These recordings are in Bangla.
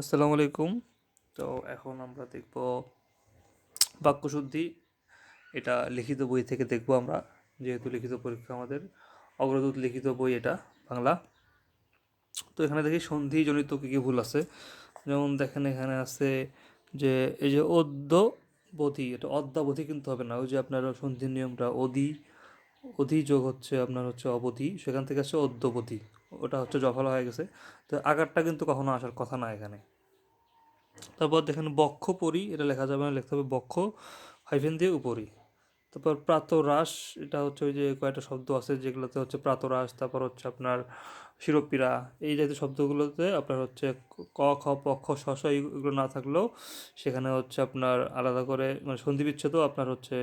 আসসালামু আলাইকুম। তো এখন আমরা দেখব বাক্যশুদ্ধি। এটা লিখিত বই থেকে দেখব আমরা, যেহেতু লিখিত পরীক্ষা আমাদের অগ্রদূত লিখিত বই এটা, বাংলা। তো এখানে দেখি সন্ধিজনিত কী কী ভুল আছে। যেমন দেখেন এখানে আছে যে, এই যে অদ্যবধি, এটা অদ্যাবধি কিন্তু হবে না। ওই যে আপনার সন্ধির নিয়মটা অধি অধি যোগ হচ্ছে আপনার হচ্ছে অবধি, সেখান থেকে আসছে অদ্যবধি। ওটা হচ্ছে জফলা হয়ে গেছে। তো আকারটা কিন্তু কখনো আসার কথা না এখানে। তারপর দেখেন বক্ষ পরি, এটা লেখা যাবে না, লিখতে হবে বক্ষ হাইফেন দিয়ে উপরি। তারপর প্রাতরাস এটা হচ্ছে ওই যে কয়েকটা শব্দ আছে যেগুলোতে হচ্ছে প্রাতরাস তারপর হচ্ছে আপনার শিরোপীড়া। এই জাতীয় শব্দগুলোতে আপনার হচ্ছে ক, খ পক্ষ শ শ এইগুলো না থাকলেও সেখানে হচ্ছে আপনার আলাদা করে মানে সন্ধি বিচ্ছেদও আপনার হচ্ছে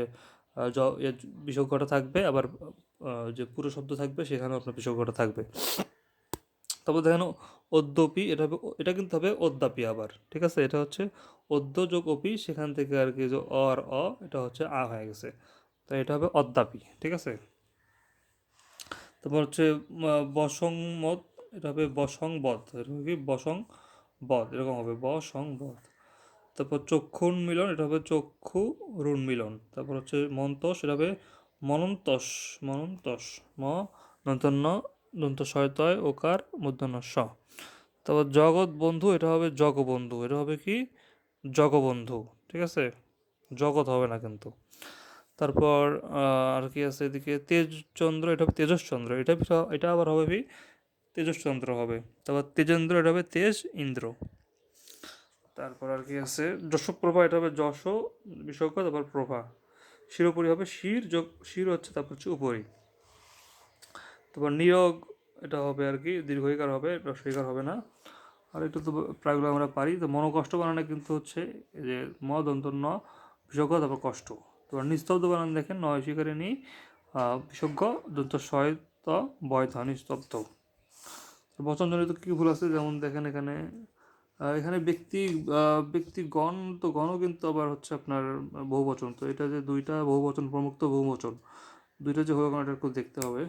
বিসর্গটা থাকবে, আবার যে পুরো শব্দ থাকবে, সেখানেও আপনার বিসর্গটা থাকবে। তারপর দেখেন, অদ্যপি, এটা হবে, এটা কিন্তু হবে অদ্যাপি আবার, ঠিক আছে? এটা হচ্ছে অদ্য যোগ অপি সেখান থেকে আর কি যে অ আর অ, এটা হচ্ছে আ হয়ে গেছে। তো এটা হবে অদ্যাপি, ঠিক আছে? তারপর হচ্ছে বসংমত, এটা হবে বসংবধ এটা কি? বসং বধ এরকম হবে বসংবধ তারপর চক্ষুর মিলন, এটা হবে চক্ষু রুণ মিলন। তারপর হচ্ছে মন্তস, এটা হবে মনন্তস মনন্তস, ম দন্তন্য দন্ত শয়তয় ওকার মূর্ধন্য স তারপর জগৎ বন্ধু, এটা হবে জগবন্ধু, এটা হবে কি? জগবন্ধু, ঠিক আছে? জগৎ হবে না কিন্তু। তারপর আর কি আছে এদিকে? তেজচন্দ্র, এটা হবে তেজসচন্দ্র, এটা এটা আবার হবে কি? তেজসচন্দ্র হবে। তারপর তেজেন্দ্র, এটা হবে তেজ ইন্দ্র তারপর আর কি আছে যশপ্রভা এটা হবে যশ বিসর্গ তারপর প্রভা। শিরোপরি হবে শির, যোগ, শির হচ্ছে তারপর হচ্ছে উপরি। তারপর নিয়োগ এটা হবে আর কি, দীর্ঘইকার হবে রস্বইকার হবে না। আর একটু তো প্রায়গুলো আমরা পারি, তো মনোকষ্ট বানানো কিন্তু হচ্ছে এই যে ম দন্ত ন বিসর্গ তারপর কষ্ট। তারপর নিস্তব্ধ বানান দেখেন, নয় শিকারে নি বিসর্গ দন্ত শয় ত বয় থ নিস্তব্ধ। বচনজনিত কী ভুল আছে? যেমন দেখেন এখানে এখানে ব্যক্তি ব্যক্তিগণ তো গণও কিন্তু আবার হচ্ছে আপনার বহুবচন। তো এটা যে দুইটা বহুবচন, প্রমুক্ত বহুবচন, দুইটা যে হলো এটা একটু দেখতে হবে।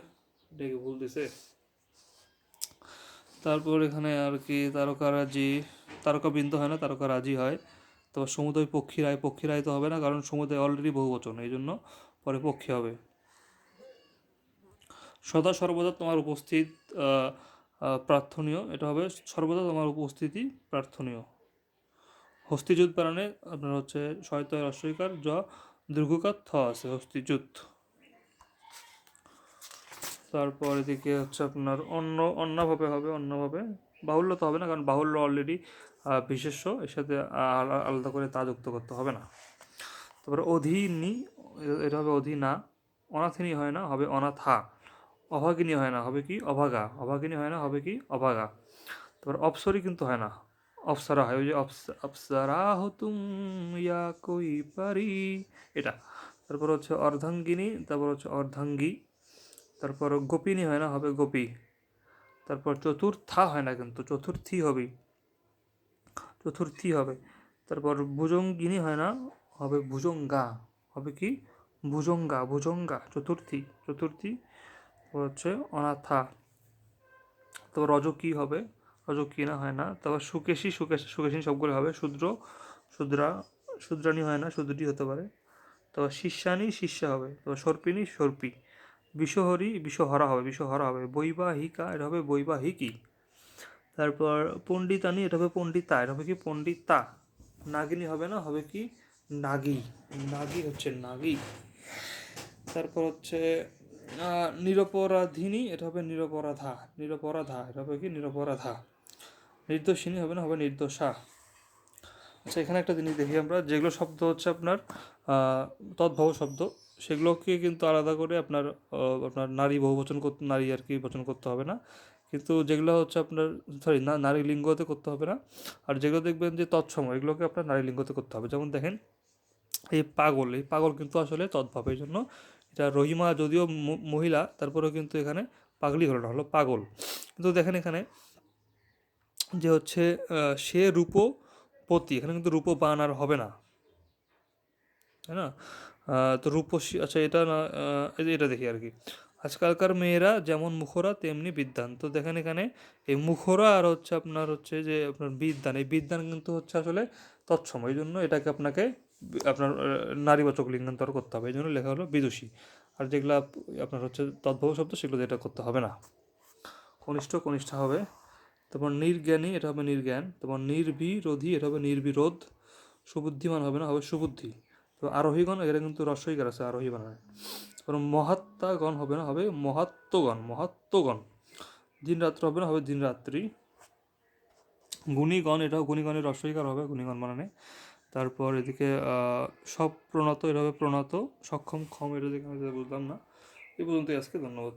এটা কি ভুল দিছে? তারপর এখানে আর কি তারকারাজি তারকা বিন্দু হয় না তারকা রাজি হয়। তারপর সমুদয় পক্ষী রায় পক্ষী রায় তো হবে না, কারণ সমুদয় অলরেডি বহুবচন, এই জন্য পরে পক্ষী হবে। সদা সর্বদা তোমার উপস্থিত প্রার্থনীয়, এটা হবে সর্বদা তোমার উপস্থিতি প্রার্থনীয়। হস্তিযুদ্ধ বানানে আপনার হচ্ছে শয়ত রস্বইকার য দীর্ঘকার থ আছে হস্তিযুদ্ধ তারপর এদিকে হচ্ছে আপনার অন্য, অন্যভাবে হবে, অন্যভাবে। বাহুল্য তো হবে না, কারণ বাহুল্য অলরেডি বিশেষ্য, এর সাথে আলা- আলাদা করে তা যুক্ত করতে হবে না। তারপরে অধীনি এটা হবে অধীনা, অনাথিনী হয় না, হবে অনাথা। অভাগিনী হয় না, হবে কি অভাগা, অভাগিনী হয় না, হবে কি অভাগা। তারপর অপসরি কিন্তু হয় না, অপসরা হয়, ওই যে অপস- অপসরা হতুম ইয়া কই পারি, এটা। তারপর হচ্ছে অর্ধাঙ্গিনী, তারপর হচ্ছে অর্ধাঙ্গী, তারপর গোপিনী হয় না, হবে গোপী। তারপর চতুর্থা হয় না কিন্তু, চতুর্থী হবে চতুর্থী হবে। তারপর ভুজঙ্গিনী হয় না, হবে ভুজঙ্গা, হবে কি ভুজঙ্গা ভুজঙ্গা, চতুর্থী চতুর্থী হচ্ছে অনাথা। তারপর রজকী হবে? রজকী না হয় না। তারপর সুকেশী, সুকেশ সুকেশী সবগুলো হবে। শূদ্র, শূদ্রা, শূদ্রাণী হয় না, শূদ্রটি হতে পারে। তারপর শিষ্যানী শিষ্যা হবে। তারপর সর্পিনী সর্পী। বিষহরি, বিষহরা হবে বিষহরা হবে। বৈবাহিকা, এটা হবে বৈবাহিকী। তারপর পণ্ডিতানি এটা হবে পণ্ডিতা, এটা হবে কি পণ্ডিতা। নাগিনী হবে না, হবে কি নাগী। নাগী হচ্ছে নাগী। তারপর হচ্ছে নিরপরাধিনী, এটা হবে নিরপরাধা নিরপরাধা, এটা হবে কি? নিরপরাধা। নির্দোষিনী হবে না, হবে নির্দোষা। আচ্ছা এখানে একটা জিনিস দেখি আমরা, যেগুলো শব্দ হচ্ছে আপনার তদ্ভব শব্দ, সেগুলোকে কিন্তু আলাদা করে আপনার আপনার নারী বহুবচন করতে নারী আর কি বচন করতে হবে না। কিন্তু যেগুলো হচ্ছে আপনার সরি না, নারী লিঙ্গতে করতে হবে না। আর যেগুলো দেখবেন যে তৎসম, এগুলোকে আপনার নারী লিঙ্গতে করতে হবে। যেমন দেখেন এই পাগল এই পাগল কিন্তু আসলে তদ্ভব, এই জন্য এটা রহিমা যদিও মহিলা, তারপরেও কিন্তু এখানে পাগলি হলো না, হলো পাগল। কিন্তু দেখেন এখানে যে হচ্ছে সে রূপপতি, এখানে কিন্তু রূপবান আর হবে না। তাই না? তো রূপসী আচ্ছা এটা না এটা দেখি আর কি। আজকালকার মেয়েরা যেমন মুখরা, তেমনি বিদ্যান তো দেখেন এখানে এই মুখরা আর হচ্ছে আপনার হচ্ছে যে আপনার বিদ্যান এই বিদ্যান কিন্তু হচ্ছে আসলে তৎসম, এই জন্য এটাকে আপনাকে আপনার নারীবাচক লিঙ্গান্তর করতে হবে এই জন্য লেখা হলো বিদুষী। আর যেগুলো আপনার হচ্ছে তদ্ভব শব্দ, সেগুলো এটা করতে হবে না। কনিষ্ঠ, কনিষ্ঠা হবে। তারপর নির্জ্ঞানী, এটা হবে নির্জ্ঞান। তারপর নির্বিরোধী, এটা হবে নির্বিরোধ। সুবুদ্ধিমান হবে না, হবে সুবুদ্ধি। তো আরোহীগণ এটা কিন্তু রস্বইকার আছে, আরোহী বানায়। তারপর মহাত্মাগণ হবে না, হবে মহাত্মগণ মহাত্মগণ। দিন রাত্র হবে না, হবে দিন রাত্রি গুণীগণ, এটাও গুণীগণের রস্বইকার হবে, গুণীগণ বানানে। তারপর এদিকে সব প্রণত, এভাবে প্রণত, সক্ষম, ক্ষম, এটা দেখে আমি বুঝলাম না। এই পর্যন্তই আজকে, ধন্যবাদ।